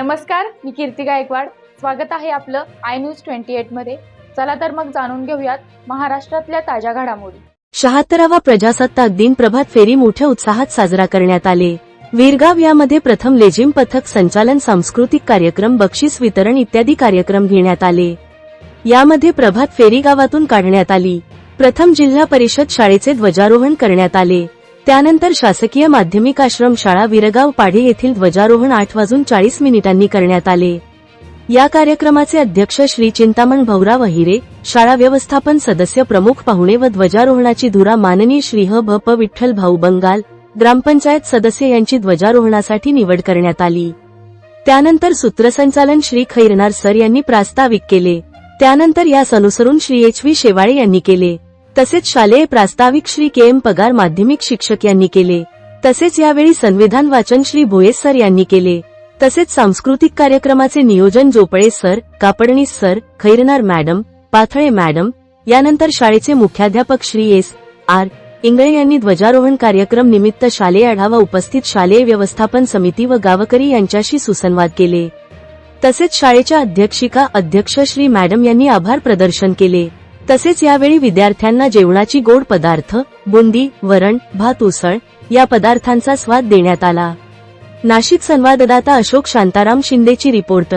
नमस्कार मी कीर्ती गायकवाड. स्वागत आहे आपलं आय न्यूज ट्वेंटी एटमध्ये. चला तर मग जाणून घेऊयात महाराष्ट्रातल्या ताज्या घडामोडी. शहात्तरावा प्रजासत्ताक दिन प्रभात फेरी मोठ्या उत्साहात साजरा करण्यात आले. वीरगाव यामध्ये प्रथम लेझिम पथक संचालन सांस्कृतिक कार्यक्रम बक्षीस वितरण इत्यादी कार्यक्रम घेण्यात आले. यामध्ये प्रभात फेरी गावातून काढण्यात आली. प्रथम जिल्हा परिषद शाळेचे ध्वजारोहण करण्यात आले. त्यानंतर शासकीय माध्यमिक आश्रम शाळा विरगाव पाढे येथील ध्वजारोहण आठ वाजून चाळीस मिनिटांनी करण्यात आले. या कार्यक्रमाचे अध्यक्ष श्री चिंतामण भाऊराव अहिरे शाळा व्यवस्थापन सदस्य प्रमुख पाहुणे व ध्वजारोहणाची धुरा माननीय श्री ह भ प विठ्ठल भाऊ बंगाल ग्रामपंचायत सदस्य यांची ध्वजारोहणासाठी निवड करण्यात आली. त्यानंतर सूत्रसंचालन श्री खैरनार सर यांनी प्रास्ताविक केले. त्यानंतर यास अनुसरून श्री एच व्ही शेवाळे यांनी केले. तसेच शालेय प्रास्ताविक श्री के एम पगार माध्यमिक शिक्षक यांनी केले. तसेच यावेळी संविधान वाचन श्री भोये सर यांनी केले. तसेच सांस्कृतिक कार्यक्रमाचे नियोजन Jopale sir Kapadnis sir Khairnar madam Pathale madam यानंतर शाळेचे मुख्याध्यापक श्री एस आर इंगळे यांनी ध्वजारोहण कार्यक्रम निमित्त शालेय आढावा उपस्थित शालेय व्यवस्थापन समिती व गावकरी यांच्याशी सुसंवाद केले. तसेच शाळेच्या अध्यक्षिका अध्यक्ष श्री मॅडम यांनी आभार प्रदर्शन केले. तसेच यावेळी विद्यार्थ्यांना जेवणाची गोड पदार्थ बुंदी वरण भात उसळ या पदार्थांचा स्वाद देण्यात आला. नाशिक संवाददाता अशोक शांताराम शिंदेची रिपोर्ट